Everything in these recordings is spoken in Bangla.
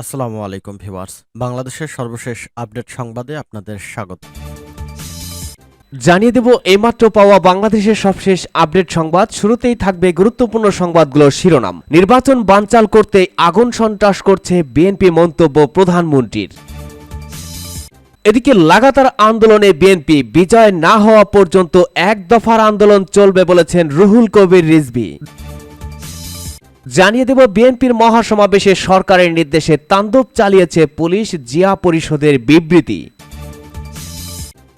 আসসালামু আলাইকুম ভিউয়ার্স। বাংলাদেশের সর্বশেষ আপডেট সংবাদে আপনাদের স্বাগত। জানিয়ে দেব এইমাত্র পাওয়া বাংলাদেশের সবশেষ আপডেট সংবাদ। শুরুতেই থাকবে গুরুত্বপূর্ণ সংবাদগুলোর শিরোনাম। নির্বাচন বানচাল করতে আগুন সন্ত্রাস করছে বিএনপি মন্তব্য প্রধানমন্ত্রীর এদিকে লাগাতার আন্দোলনে বিএনপি বিজয় না হওয়া পর্যন্ত এক দফার আন্দোলন চলবে বলেছেন রুহুল কবির রিজভী। জানিয়ে দেব বিএনপির মহাসমাবেশে সরকারের নির্দেশে তাণ্ডব চালিয়েছে পুলিশ জিয়া পরিষদের বিবৃতি।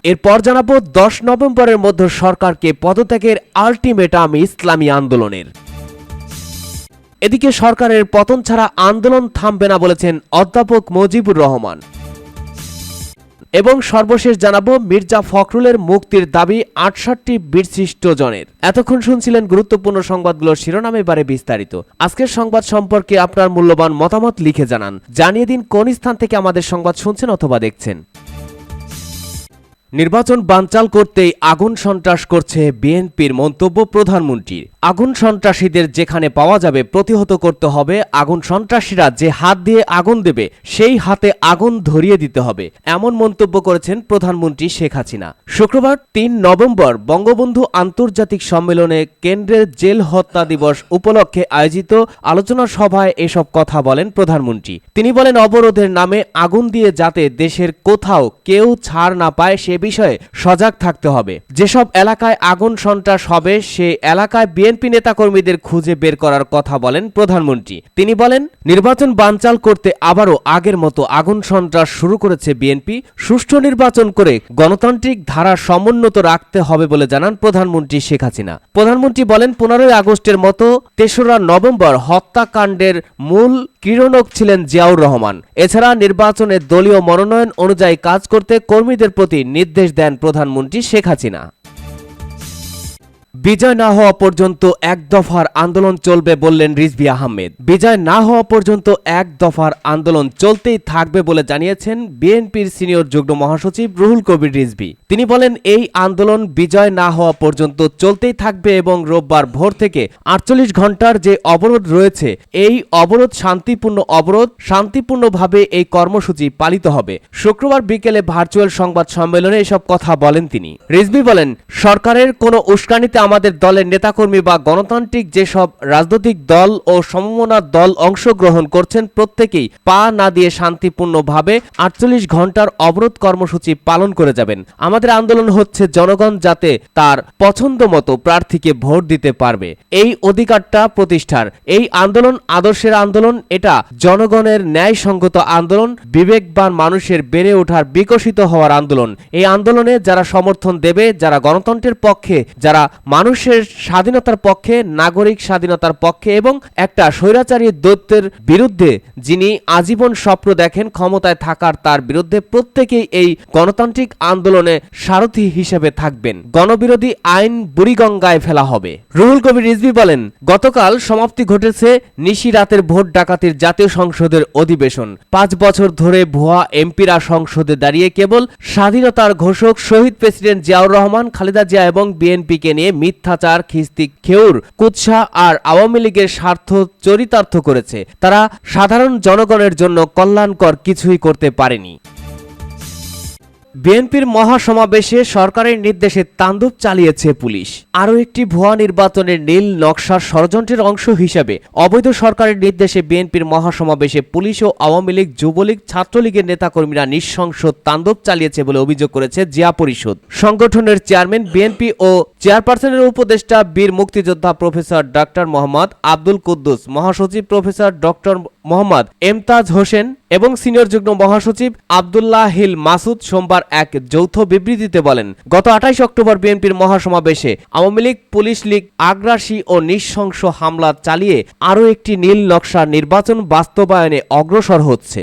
এরপর জানাব দশ নভেম্বরের মধ্যে সরকারকে পদত্যাগের আলটিমেটাম ইসলামী আন্দোলনের। এদিকে সরকারের পতন ছাড়া আন্দোলন থামবে না বলেছেন অধ্যাপক মুজিবুর রহমান। এবং সর্বশেষ জানাব, মির্জা ফখরুলের মুক্তির দাবি আটষট্টি বীরশিষ্ট জনের। এতক্ষণ শুনছিলেন গুরুত্বপূর্ণ সংবাদগুলোর শিরোনামে, এবারে বিস্তারিত। আজকের সংবাদ সম্পর্কে আপনার মূল্যবান মতামত লিখে জানান। জানিয়ে দিন কোন স্থান থেকে আমাদের সংবাদ শুনছেন অথবা দেখছেন। নির্বাচন বানচাল করতেই আগুন সন্ত্রাস করছে বিএনপির মন্তব্য প্রধানমন্ত্রীর। আগুন সন্ত্রাসীদের যেখানে পাওয়া যাবে প্রতিহত করতে হবে, আগুন সন্ত্রাসীরা যে হাত দিয়ে আগুন দেবে, সেই হাতে আগুন ধরিয়ে দিতে হবে, এমন মন্তব্য করেছেন প্রধানমন্ত্রী শেখ হাসিনা। শুক্রবার তিন নভেম্বর বঙ্গবন্ধু আন্তর্জাতিক সম্মেলনে কেন্দ্রের জেল হত্যা দিবস উপলক্ষে আয়োজিত আলোচনা সভায় এসব কথা বলেন প্রধানমন্ত্রী। তিনি বলেন, অবরোধের নামে আগুন দিয়ে যাতে দেশের কোথাও কেউ ছাড় না পায় সে বিষয়ে সজাগ থাকতে হবে। যেসব এলাকায় আগুন সন্ত্রাস হবে, সে এলাকায় বিএনপি নেতাকর্মীদের খুঁজে বের করার কথা বলেন প্রধানমন্ত্রী। তিনি বলেন, নির্বাচন বানচাল করতে আবারও আগের মতো আগুন সন্ত্রাস শুরু করেছে বিএনপি। সুষ্ঠু নির্বাচন করে গণতান্ত্রিক ধারা সমুন্নত রাখতে হবে বলে জানান প্রধানমন্ত্রী শেখ হাসিনা। প্রধানমন্ত্রী বলেন, পনেরোই আগস্টের মতো তেসরা নভেম্বর হত্যাকাণ্ডের মূল কিরণক ছিলেন জিয়াউর রহমান। এছাড়া নির্বাচনে দলীয় মনোনয়ন অনুযায়ী কাজ করতে কর্মীদের প্রতি নির্দেশ দেন প্রধানমন্ত্রী শেখ হাসিনা। বিজয় না হওয়া পর্যন্ত এক দফার আন্দোলন চলবে বললেন রিজভি আহমেদ। বিজয় না হওয়া পর্যন্ত এক দফার আন্দোলন চলতেই থাকবে বলে জানিয়েছেন বিএনপির সিনিয়র যুগ্ম মহাসচিব রুহুল কবির রিজভি। তিনি বলেন, এই আন্দোলন বিজয় না হওয়া পর্যন্ত চলতেই থাকবে এবং রোববার ভোর থেকে আটচল্লিশ ঘণ্টার যে অবরোধ রয়েছে, এই অবরোধ শান্তিপূর্ণ অবরোধ, শান্তিপূর্ণভাবে এই কর্মসূচি পালিত হবে। শুক্রবার বিকেলে ভার্চুয়াল সংবাদ সম্মেলনে এসব কথা বলেন তিনি। রিজভি বলেন, সরকারের কোনো উস্কানিতে আমাদের দলের নেতাকর্মী বা গণতান্ত্রিক যেসব রাজনৈতিক দল ও সমমনার দল অংশগ্রহণ করছেন প্রত্যেকেই পা না দিয়ে শান্তিপূর্ণভাবে আটচল্লিশ ঘণ্টার অবরোধ কর্মসূচি পালন করে যাবেন। আমাদের আন্দোলন হচ্ছে জনগণ যাতে তার পছন্দ মতো প্রার্থীকে ভোট দিতে পারবে। এই অধিকারটা প্রতিষ্ঠার। এই আন্দোলন আদর্শের আন্দোলন, এটা জনগণের ন্যায়সঙ্গত আন্দোলন, বিবেকবান মানুষের বেড়ে ওঠার বিকশিত হওয়ার আন্দোলন। এই আন্দোলনে যারা সমর্থন দেবে, যারা গণতন্ত্রের পক্ষে, যারা মানুষের স্বাধীনতার পক্ষে, নাগরিক স্বাধীনতার পক্ষে এবং একটা স্বৈরাচারী দৈত্যের বিরুদ্ধে যিনি আজীবন স্বপ্ন দেখেন, ক্ষমতায় থাকার তার বিরুদ্ধে প্রত্যেকেই এই গণতান্ত্রিক আন্দোলনে সারথী হিসেবে থাকবেন। গণবিরোধী আইন বুড়িগঙ্গায় ফেলা হবে। রুহুল কবির রিজভি বলেন, গতকাল সমাপ্তি ঘটেছে নিশি রাতের ভোট ডাকাতির জাতীয় সংসদের অধিবেশন। পাঁচ বছর ধরে ভুয়া এমপিরা সংসদে দাঁড়িয়ে কেবল স্বাধীনতার ঘোষক শহীদ প্রেসিডেন্ট জিয়াউর রহমান, খালেদা জিয়া এবং বিএনপিকে নিয়ে মিথ্যাচার, খিস্তি, খেউর, কুৎসা আর আওয়ামী লীগের স্বার্থ চরিতার্থ করেছে। তারা সাধারণ জনগণের জন্য কল্যাণকর কিছুই করতে পারেনি। বিএনপির মহাসমাবেশে সরকারের নির্দেশে তাণ্ডব চালিয়েছে পুলিশ। আরও একটি ভুয়া নির্বাচনের নীল নকশার ষড়যন্ত্রের অংশ হিসেবে অবৈধ সরকারের নির্দেশে বিএনপির মহাসমাবেশে পুলিশ ও আওয়ামী লীগ, যুবলীগ, ছাত্রলীগের নেতাকর্মীরা নৃশংস তাণ্ডব চালিয়েছে বলে অভিযোগ করেছে জিয়া পরিষদ। সংগঠনের চেয়ারম্যান, বিএনপি ও চেয়ারপারসনের উপদেষ্টা, বীর মুক্তিযোদ্ধা প্রফেসর ডক্টর মোহাম্মদ আব্দুল কুদ্দুস, মহাসচিব প্রফেসর ডক্টর মোহাম্মদ এমতাজ হোসেন এবং সিনিয়র যুগ্ম মহাসচিব আবদুল্লাহ হিল মাসুদ সোমবার এক যৌথ বিবৃতিতে বলেন, গত আঠাইশ অক্টোবর বিএনপির মহাসমাবেশে আওয়ামী লীগ, পুলিশ লীগ, আগ্রাসী ও নৃশংস হামলা চালিয়ে আরও একটি নীল নকশা নির্বাচন বাস্তবায়নে অগ্রসর হচ্ছে।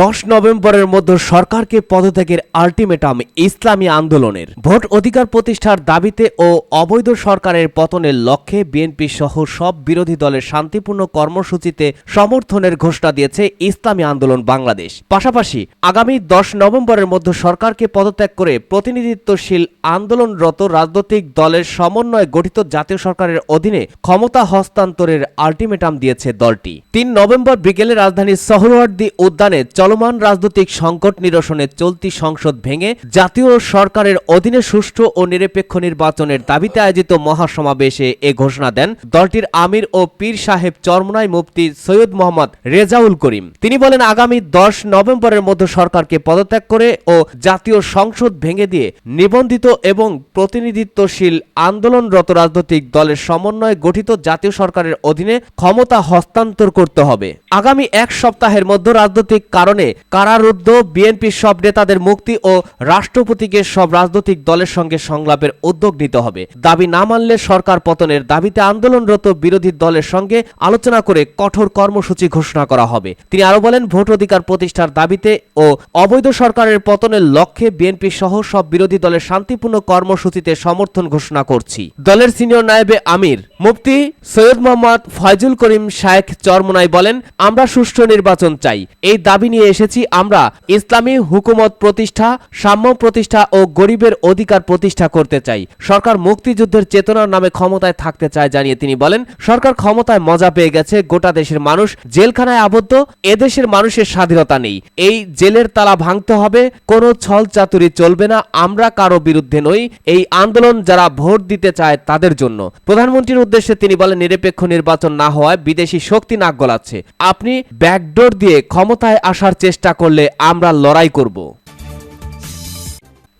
দশ নভেম্বরের মধ্যে সরকারকে পদত্যাগের আলটিমেটাম ইসলামী আন্দোলনের। ভোট অধিকার প্রতিষ্ঠার দাবিতে ও অবৈধ সরকারের পতনের লক্ষ্যে বিএনপি সহ সব বিরোধী দলের শান্তিপূর্ণ কর্মসূচিতে সমর্থনের ঘোষণা দিয়েছে ইসলামী আন্দোলন বাংলাদেশ। পাশাপাশি আগামী দশ নভেম্বরের মধ্যে সরকারকে পদত্যাগ করে প্রতিনিধিত্বশীল আন্দোলনরত রাজনৈতিক দলের সমন্বয়ে গঠিত জাতীয় সরকারের অধীনে ক্ষমতা হস্তান্তরের আলটিমেটাম দিয়েছে দলটি। তিন নভেম্বর বিকেলে রাজধানীর সহরওয়ার্দী উদ্যানে চলমান রাজনৈতিক সংকট নিরসনে চলতি সংসদ ভেঙে জাতীয় সরকারের অধীনে সুষ্ঠু ও নিরপেক্ষ নির্বাচনের দাবিতে আয়োজিত মহাসমাবেশে এ ঘোষণা দেন দলটির আমির ও পীর সাহেব চরমনাই মুফতি সৈয়দ মোহাম্মদ রেজাউল করিম। তিনি বলেন, আগামী দশ নভেম্বরের মধ্যে সরকারকে পদত্যাগ করে ও জাতীয় সংসদ ভেঙে দিয়ে নিবন্ধিত এবং প্রতিনিধিত্বশীল আন্দোলনরত রাজনৈতিক দলের সমন্বয়ে গঠিত জাতীয় সরকারের অধীনে ক্ষমতা হস্তান্তর করতে হবে। আগামী এক সপ্তাহের মধ্যে রাজনৈতিক কারণে কারারুদ্ধ বিএনপির সব নেতাদের মুক্তি ও রাষ্ট্রপতিকে সব রাজনৈতিক দলের সঙ্গে সংলাপের উদ্যোগ নিতে হবে। দাবি না মানলে সরকার পতনের দাবিতে আন্দোলনরত বিরোধী দলের সঙ্গে আলোচনা করে কঠোর কর্মসূচি ঘোষণা করা হবে। তিনি আরও বলেন, ভোট অধিকার প্রতিষ্ঠার দাবিতে ও অবৈধ সরকারের পতনের লক্ষ্যে বিএনপি সহ সব বিরোধী দলের শান্তিপূর্ণ কর্মসূচিতে সমর্থন ঘোষণা করছি। দলের সিনিয়র নায়েবে আমির, মুফতি সৈয়দ মোহাম্মদ ফয়জুল করিম শায়েখ চরমনাই বলেন, আমরা সুষ্ঠু নির্বাচন চাই। এই দাবি নিয়ে এসেছি আমরা। ইসলামী হুকুমত প্রতিষ্ঠা, সাম্য প্রতিষ্ঠা ও গরিবের অধিকার প্রতিষ্ঠা করতে চাই। সরকার মুক্তিযুদ্ধের চেতনার নামে ক্ষমতায় থাকতে চায় জানিয়ে তিনি বলেন, সরকার ক্ষমতায় মজা পেয়ে গেছে গোটা দেশের মানুষ। জেলখানায় আবদ্ধ, এদেশের মানুষের স্বাধীনতা নেই। এই জেলের তালা ভাঙতে হবে, কোনো ছল চাতুরি চলবে না, আমরা কারও বিরুদ্ধে নই। এই আন্দোলন যারা ভোট দিতে চায় তাদের জন্য। প্রধানমন্ত্রীর উদ্দেশ্যে তিনি বলেন, নিরপেক্ষ নির্বাচন না হওয়ায় বিদেশি শক্তি নাক গলাচ্ছে। আপনি ব্যাকডোর দিয়ে ক্ষমতায় আসার চেষ্টা করলে আমরা লড়াই করব।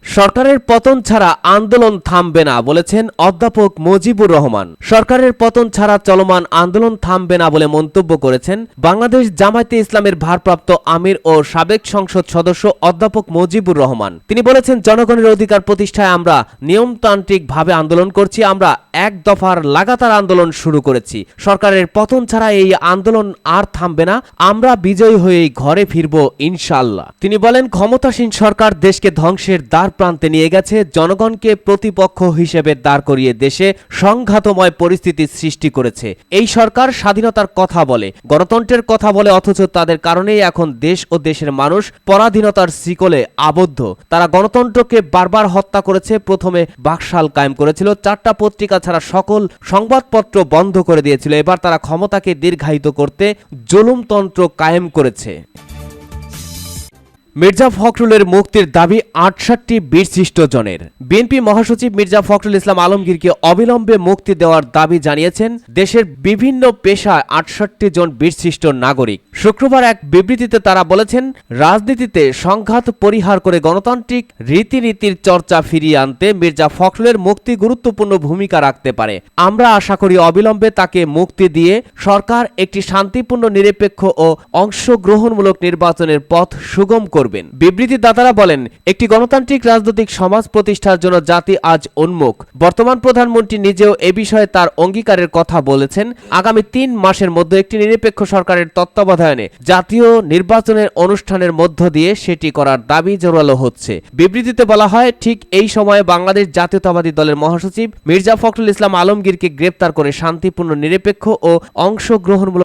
সরকারের পতন ছাড়া আন্দোলন থামবে না বলেছেন অধ্যাপক মুজিবুর রহমান। সরকারের পতন ছাড়া চলমান আন্দোলন থামবে না বলে মন্তব্য করেছেন বাংলাদেশ জামায়াতে ইসলামের ভারপ্রাপ্ত আমির ও সাবেক সংসদ সদস্য অধ্যাপক মুজিবুর রহমান। তিনি বলেছেন, জনগণের অধিকার প্রতিষ্ঠায় আমরা নিয়মতান্ত্রিক ভাবে আন্দোলন করছি, আমরা এক দফার লাগাতার আন্দোলন শুরু করেছি। সরকারের পতন ছাড়া এই আন্দোলন আর থামবে না, আমরা বিজয়ী হয়েই ঘরে ফিরব ইনশাল্লাহ তিনি বলেন, ক্ষমতাসীন সরকার দেশকে ধ্বংসের দ্বার প্রান্তে নিয়ে গেছে জনগণকে প্রতিপক্ষ হিসেবে দাঁড় করিয়ে দেশে সংঘাতময় পরিস্থিতির সৃষ্টি করেছে। এই সরকার স্বাধীনতার কথা বলে, গণতন্ত্রের কথা বলে অথচ তাদের কারণেই এখন দেশ ও দেশের মানুষ পরাধীনতার শিকলে আবদ্ধ। তারা গণতন্ত্রকে বারবার হত্যা করেছে, প্রথমে বাকশাল কায়েম করেছিল, চারটা পত্রিকা ছাড়া সকল সংবাদপত্র বন্ধ করে দিয়েছিল, এবার তারা ক্ষমতাকে দীর্ঘায়িত করতে জুলুমতন্ত্র কায়েম করেছে। মির্জা ফখরুলের মুক্তির দাবি আটষট্টি বীরশ্রেষ্ঠ জনের। বিএনপি মহাসচিব মির্জা ফখরুল ইসলাম আলমগীরকে অবিলম্বে মুক্তি দেওয়ার দাবি জানিয়েছেন দেশের বিভিন্ন পেশায় আটষট্টি জন বীরশ্রেষ্ঠ নাগরিক। শুক্রবার এক বিবৃতিতে তারা বলেছেন, রাজনীতিতে সংঘাত পরিহার করে গণতান্ত্রিক রীতিনীতির চর্চা ফিরিয়ে আনতে মির্জা ফখরুলের মুক্তি গুরুত্বপূর্ণ ভূমিকা রাখতে পারে। আমরা আশা করি অবিলম্বে তাকে মুক্তি দিয়ে সরকার একটি শান্তিপূর্ণ, নিরপেক্ষ ও অংশগ্রহণমূলক নির্বাচনের পথ সুগম করবেন। বিবৃতিদাতারা বলেন, একটি গণতান্ত্রিক রাজনৈতিক সমাজ প্রতিষ্ঠার জন্য জাতি আজ উন্মুখ। বর্তমান প্রধানমন্ত্রী নিজেও এ বিষয়ে তার অঙ্গীকারের কথা বলেছেন। আগামী তিন মাসের মধ্যে একটি নিরপেক্ষ সরকারের তত্ত্বাবধানে জাতীয় নির্বাচনের অনুষ্ঠানের মধ্য দিয়ে সেটি করার দাবি জোরালো হচ্ছে। বিবৃতিতে বলা হয়, ঠিক এই সময়ে বাংলাদেশ জাতীয়তাবাদী দলের মহাসচিব মির্জা ফখরুল ইসলাম আলমগীরকে গ্রেপ্তার করে শান্তিপূর্ণ নিরপেক্ষ ও অংশগ্রহণমূলক